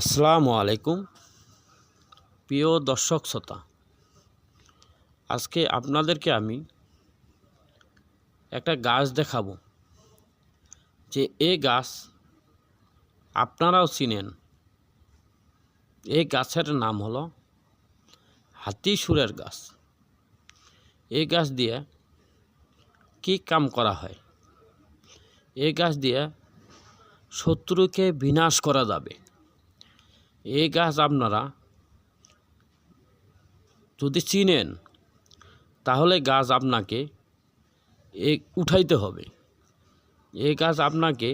আসসালামু আলাইকুম। প্রিয় দর্শক শ্রোতা, আজকে আপনাদেরকে আমি একটা গাছ দেখাবো, যে এ গাছ আপনারাও চিনেন। এই গাছের নাম হলো হাতি সুরের গাছ। এই গাছ দিয়ে কি কাম করা হয়? এই গাছ দিয়ে শত্রুকে বিনাশ করা যাবে। এই গাছ আপনারা যদি চিনেন, তাহলে গাছ আপনাকে এ উঠাইতে হবে। এই গাছ আপনাকে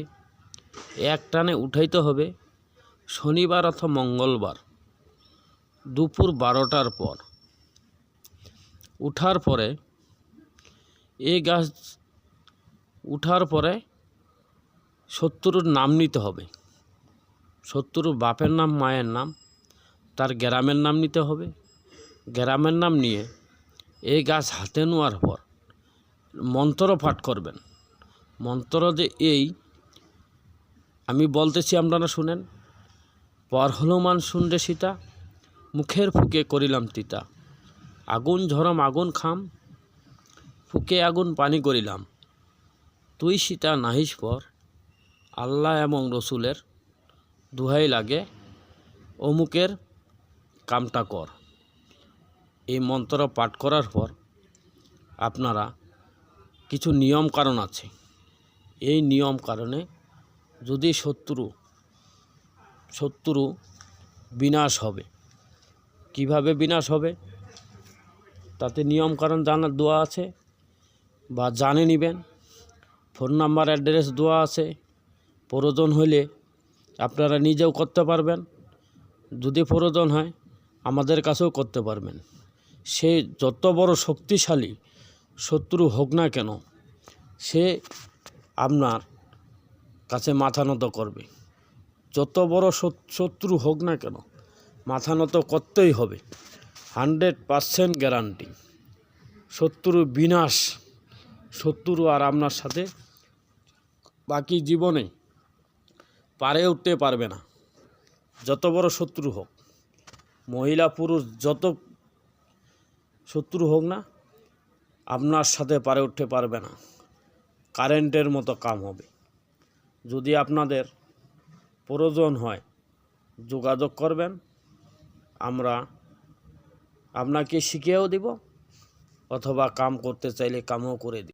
এক টানে উঠাইতে হবে শনিবার অথবা মঙ্গলবার, দুপুর বারোটার পর। উঠার পরে, এই গাছ উঠার পরে শত্রুর নাম নিতে হবে। শত্রুর বাপের নাম, মায়ের নাম, তার গ্রামের নাম নিতে হবে। গ্রামের নাম নিয়ে এই গাছ হাতে নেওয়ার পর মন্ত্র পাঠ করবেন। মন্ত্র যে এই, আমি বলতেছি আপনারা শুনেন। পর হনুমান শুনরে সীতা, মুখের ফুকে করিলাম তিতা। আগুন ঝরম, আগুন খাম, ফুকে আগুন পানি করিলাম। তুই সীতা নাহিস পর, আল্লাহ এবং রসুলের দুহাই লাগে। অমুকের কামটা কর। এই মন্ত্র পাঠ করার পর আপনারা কিছু নিয়ম কারণ আছে। এই নিয়ম কারণে যদি শত্রু শত্রু বিনাশ হবে, কীভাবে বিনাশ হবে? তাতে নিয়ম কারণ জানার দোয়া আছে বা জানে নেবেন। ফোন নাম্বার, অ্যাড্রেস দেওয়া আছে। প্রয়োজন হলে আপনারা নিজেও করতে পারবেন। যদি প্রয়োজন হয়, আমাদের কাছেও করতে পারবেন। সে যত বড় শক্তিশালী শত্রু হোক না কেন, সে আপনার কাছে মাথা নত করবে। যত বড় শত্রু হোক না কেন, মাথা নত করতেই হবে। Hundred percent guarantee. শত্রু বিনাশ, শত্রু আর আপনার সাথে বাকি জীবনে পারে উঠতে পারবে না। যত বড় শত্রু হোক, মহিলা, পুরুষ, যত শত্রু হোক না, আপনার সাথে পারে উঠতে পারবে না। কারেন্টের মতো কাম হবে। যদি আপনাদের প্রয়োজন হয়, যোগাযোগ করবেন। আমরা আপনাকে শিখিয়েও দিব, অথবা কাম করতে চাইলে কামও করে দিব।